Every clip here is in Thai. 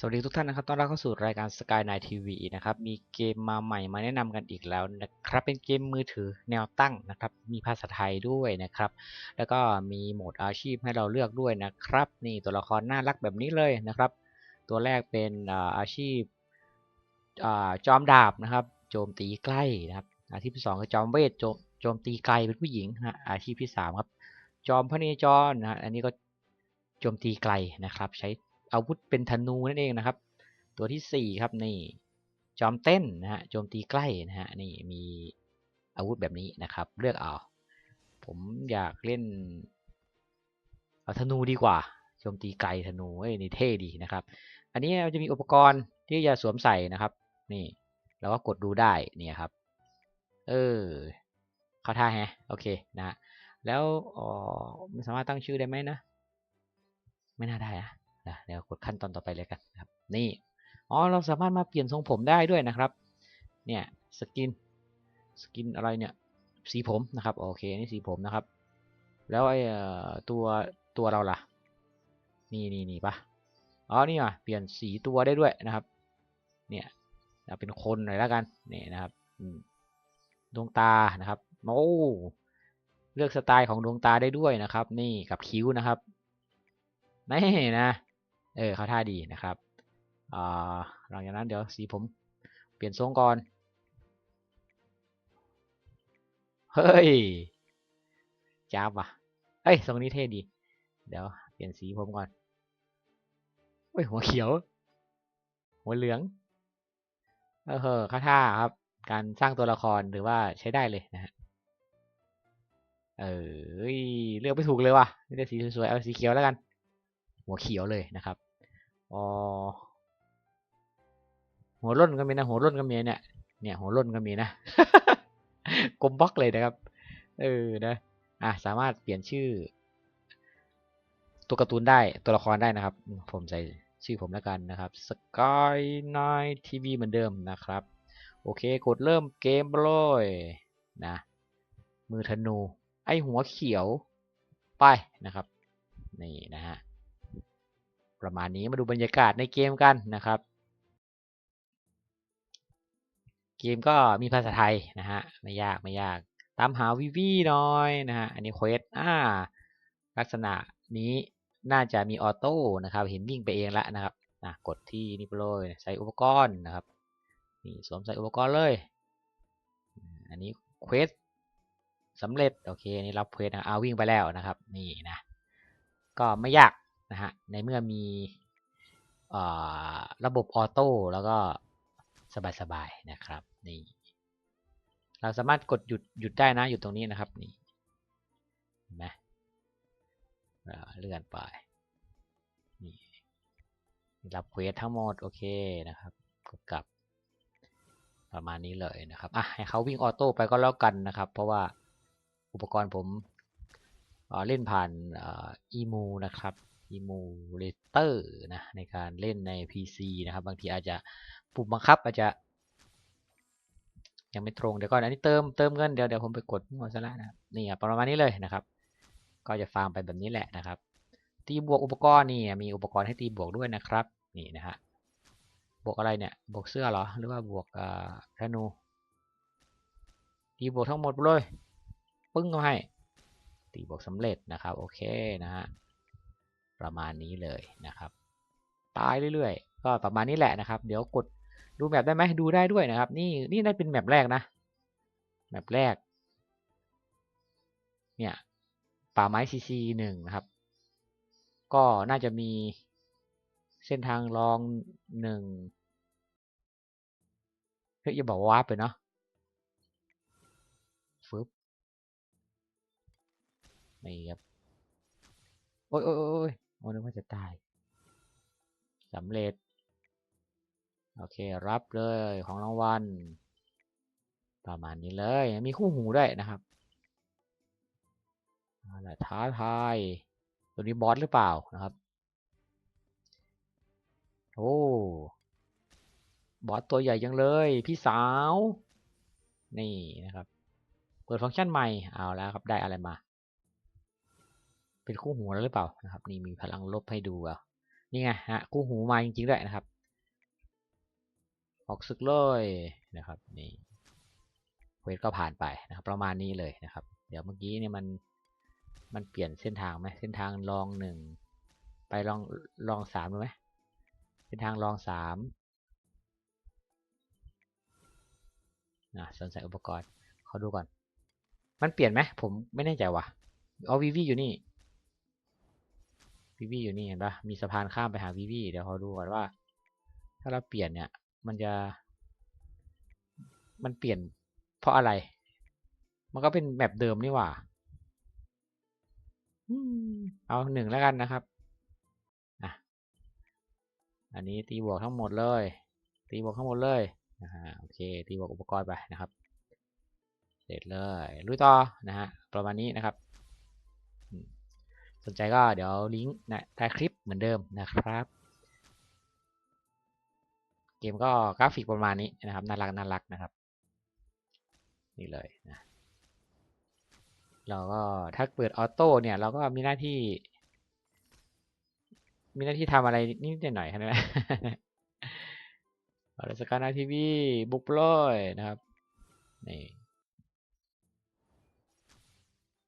สวัสดีทุกท่านนะครับ ต้อนรับเข้าสู่รายการ Sky n i g h TV นะครับ มีเกมมาใหม่มาแนะนำกันอีกแล้วนะครับ เป็นเกมมือถือแนวตั้งนะครับ มีภาษาไทยด้วยนะครับ แล้วก็มีโหมดอาชีพให้เราเลือกด้วยนะครับ นี่ตัวละครน่ารักแบบนี้เลยนะครับ ตัวแรกเป็นอาชีพอจอมดาบนะครับ โจมตีใกล้นะครับ อาชีพที่สองคือจอมเวทโจมโจมตีไกลเป็นผู้หญิงนะฮะอาชีพที่สามครับ จอมพระเนจรนะฮะอันนี้ก็โจมตีไกลนะครับ ใช้ อาวุธเป็นธนูนั่นเองนะครับ ตัวที่สี่ครับนี่จอมเต้นนะฮะโจมตีใกล้นะฮะนี่มีอาวุธแบบนี้นะครับ เลือกเอา ผมอยากเล่นเอาธนูดีกว่าโจมตีไกลธนูเอ้ยนี่เท่ดีนะครับ อันนี้เราจะมีอุปกรณ์ที่จะสวมใส่นะครับ นี่เราก็กดดูได้เนี่ยครับ เออเข้าท่าแฮะโอเคนะฮะแล้วอ๋อมันสามารถตั้งชื่อได้ไหมนะ ไม่น่าได้อะ นะเดี๋ยวกดขั้นตอนต่อไปเลยกันครับนี่อ๋อเราสามารถมาเปลี่ยนทรงผมได้ด้วยนะครับเนี่ยสกินสกินอะไรเนี่ยสีผมนะครับโอเคนี่สีผมนะครับ แล้วไอ้ตัวตัวเราล่ะนี่นี่นี่ปะอ๋อนี่อะเปลี่ยนสีตัวได้ด้วยนะครับ เนี่ยเอาเป็นคนหน่อยแล้วกันนี่นะครับดวงตานะครับโอ้เลือกสไตล์ของดวงตาได้ด้วยนะครับ นี่กับคิ้วนะครับนี่นะ เออเขาท่าดีนะครับอ่าหลังจากนั้นเดี๋ยวสีผมเปลี่ยนทรงก่อน เฮ้ยจ้าบว่ะเอ้ยทรงนี้เท่ดี เดี๋ยวเปลี่ยนสีผมก่อนเฮ้ยหัวเขียว หัวเหลือง เออเฮอเข้าท่าครับ การสร้างตัวละครหรือว่าใช้ได้เลยนะฮะเออเลือกไม่ถูกเลยว่ะนี่ได้สีสวยๆเอาสีเขียวแล้วกัน หัวเขียวเลยนะครับ อ๋อหัวร่นก็มีนะ หัวร่นก็มีเนี่ย เนี่ย หัวร่นก็มีนะกลมบล็อกเลยนะครับ เออนะอะสามารถเปลี่ยนชื่อ ตัวการ์ตูนได้ตัวละครได้นะครับ ผมใส่ชื่อผมแล้วกันนะครับ Sky Night TV เหมือนเดิมนะครับ โอเค กดเริ่มเกมเลยนะ มือธนู ไอหัวเขียว ไปนะครับ นี่นะฮะ ประมาณนี้มาดูบรรยากาศในเกมกันนะครับ เกมก็มีภาษาไทยนะฮะไม่ยากไม่ยากตามหาวิวีหน่อยนะฮะอันนี้เควสอ่าลักษณะนี้น่าจะมีออโต้นะครับ เห็นวิ่งไปเองแล้วนะครับนะกดที่นี่ไปเลยใส่อุปกรณ์นะครับนี่สวมใส่อุปกรณ์เลย อันนี้เควสสำเร็จโอเคอันนี่รับเควสนะเอาวิ่งไปแล้วนะครับ นี่นะ ก็ไม่ยาก นะฮะในเมื่อมีระบบออโต้แล้วก็สบายๆนะครับนี่เราสามารถกดหยุดหยุดได้นะอยู่ตรงนี้นะครับนี่เห็นไหมเลื่อนไปนี่รับเควสทั้งหมดโอเคนะครับกดกลับประมาณนี้เลยนะครับอะให้เขาวิ่งออโต้ไปก็แล้วกันนะครับ เพราะว่าอุปกรณ์ผมเล่นผ่านอีมูนะครับ อีมูเลเตอร์นะในการเล่นใน PC นะครับ บางทีอาจจะปุ่มบังคับอาจจะยังไม่ตรงเดี๋ยวก่อนอันนี้เติมเติมเงินเดี๋ยวเดี๋ยวผมไปกดมั่วซะแล้วนะนี่ประมาณนี้เลยนะครับ ก็จะฟาร์มไปแบบนี้แหละนะครับ ตีบวกอุปกรณ์นี่มีอุปกรณ์ให้ตีบวกด้วยนะครับนี่นะฮะบวกอะไรเนี่ยบวกเสื้อเหรอหรือว่าบวกธนูตีบวกทั้งหมดเลยปึ้งก็ให้ตีบวกสำเร็จนะครับโอเคนะฮะ ประมาณนี้เลยนะครับตายเรื่อยๆ ก็ประมาณนี้แหละนะครับ เดี๋ยวกดดูแมปได้ไหมดูได้ด้วยนะครับ นี่นี่ได้เป็นแมปแรกนะแมปแรก เนี่ยป่าไม้ซีซีหนึ่งนะครับ ก็น่าจะมีเส้นทางรองหนึ่งเฮ้ยอย่าบอกว่าร์ปไปเนาะฟึบนี่ครับ โอ้ยโอ้ยโอ้ย โอ้นึกว่าจะตายสำเร็จ โอเค รับเลยของรางวัล ประมาณนี้เลย มีคู่หูด้วยนะครับอะไรท้าทาย ตัวนี้บอสหรือเปล่านะครับ โอ้ บอสตัวใหญ่ยังเลย พี่สาว นี่นะครับ เปิดฟังก์ชันใหม่ เอาแล้วครับ ได้อะไรมา เป็นคู่หูแล้วหรือเปล่านะครับ นี่มีพลังลบให้ดูอะนี่ไงฮะคู่หูมาจริงๆด้วยนะครับ ออกศึกเลยนะครับนี่เควสก็ผ่านไปนะครับ ประมาณนี้เลยนะครับ เดี๋ยวเมื่อกี้เนี่ยมันมันเปลี่ยนเส้นทางไหมเส้นทางลองหนึ่งไปลองลองสามดูไหมเส้นทางลองสามอะสนใจอุปกรณ์เขาดูก่อน มันเปลี่ยนไหมผมไม่แน่ใจว่ะเอาวีวีอยู่นี่ วีวีอยู่นี่เห็นปะมีสะพานข้ามไปหาวีวีเดี๋ยวเขาดูก่อนว่า ถ้าเราเปลี่ยนเนี่ย มันจะ มันเปลี่ยนเพราะอะไร มันก็เป็นแบบเดิมนี่หว่าเอาหนึ่งแล้วกันนะครับอะอันนี้ตีบวกทั้งหมดเลย ตีบวกทั้งหมดเลยนะฮะโอเค ตีบวกอุปกรณ์ไปนะครับ เสร็จเลยลุยต่อนะฮะประมาณนี้นะครับ สนใจก็เดี๋ยวลิงก์นะใต้คลิปเหมือนเดิมนะครับ เกมก็กราฟิกประมาณนี้นะครับน่ารักน่ารักนะครับ นี่เลยนะเราก็ถ้าเปิดออโต้เนี่ย เราก็มีหน้าที่ มีหน้าที่ทำอะไรนิดหน่อยแค่นั้นแหละเอาราชการทีวีบุกเลยนะครับนี่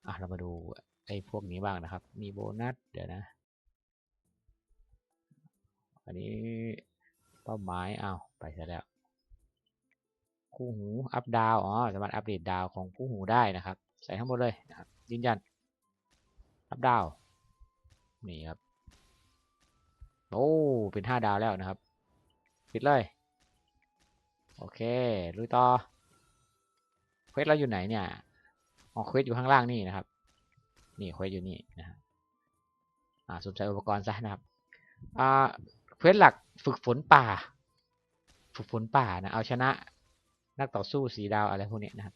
อะเรามาดู ไอ้พวกนี้บ้างนะครับ มีโบนัส เดี๋ยวนะ อันนี้เป้าหมายอ้าวไปซะแล้ว คู่หูอัพดาวอ๋อสามารถอัปเดตดาวของคู่หูได้นะครับ ใส่ทั้งหมดเลยนะครับยืนยัน อัพดาว นี่ครับ โอ้เป็นห้าดาวแล้วนะครับ ปิดเลย โอเคลุยต่อเควสเราอยู่ไหนเนี่ยอ๋อเควสอยู่ข้างล่างนี่นะครับ นี่เควสอยู่นี่นะฮะอ่าสนใจอุปกรณ์ซะนะครับอ่าเควสหลักฝึกฝนป่า ฝึกฝนป่านะเอาชนะนักต่อสู้สีดาวอะไรพวกนี้นะครับ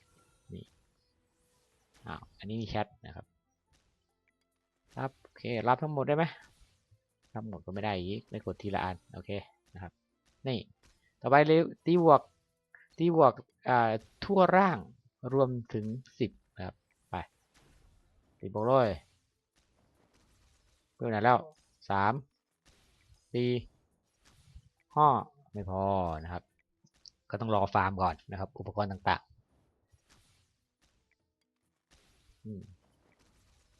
นี่อ้าวอันนี้มีแชทนะครับ รับโอเครับทั้งหมดได้ไหมรับหมดก็ไม่ได้อีกไม่กดทีละอันโอเคนะครับนี่ต่อไปเลยตีบวกตีบวกอ่าทั่วร่างรวมถึงสิบ ตีบวกเลยเพื่อไหนแล้วสามสี่ห้าไม่พอนะครับ ก็ต้องรอฟาร์มก่อนนะครับ อุปกรณ์ต่างๆ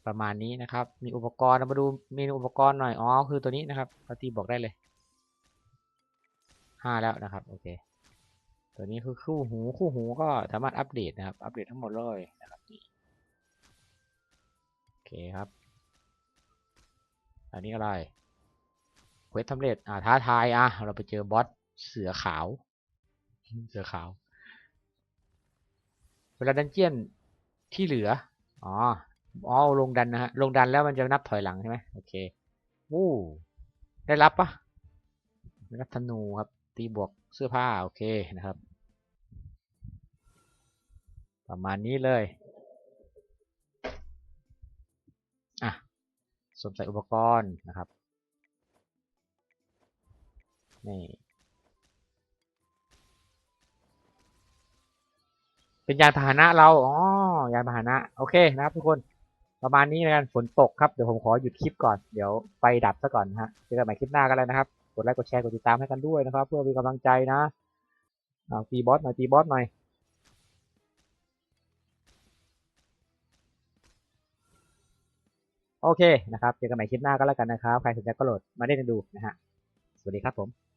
ประมาณนี้นะครับ มีอุปกรณ์เรามาดูเมนูอุปกรณ์หน่อย อ๋อ คือตัวนี้นะครับเราตีบอกได้เลยห้าแล้วนะครับ โอเค ตัวนี้คือคู่หู คู่หูก็สามารถอัปเดตนะครับ อัปเดตทั้งหมดเลยนะครับนี่ คครับ อันนี้อะไรเควสสำเร็จอ่าท้าทายอะเราไปเจอบอสเสือขาว เสือขาว เวลาดันเจียนที่เหลือ อ๋อ อ๋อ ลงดันนะฮะ ลงดันแล้วมันจะนับถอยหลังใช่ไหมโอเควู้ได้รับปะได้รับธนูครับ ตีบวกเสื้อผ้า โอเคนะครับ ประมาณนี้เลย สวมใส่อุปกรณ์นะครับ นี่ เป็นยานพาหนะเรา อ๋อ ยานพาหนะ โอเคนะครับทุกคน ประมาณนี้นะกันฝนตกครับ เดี๋ยวผมขอหยุดคลิปก่อน เดี๋ยวไฟดับซะก่อนนะฮะ เจอกันใหม่คลิปหน้ากันเลยนะครับ กดไลค์ กดแชร์ กดติดตามให้กันด้วยนะครับ เพื่อเป็นกำลังใจนะเอาตีบอสหน่อยตีบอสหน่อย โอเคนะครับ เจอกันใหม่คลิปหน้าก็แล้วกันนะครับ ใครสนใจก็โหลดมาได้ดูนะฮะ สวัสดีครับผม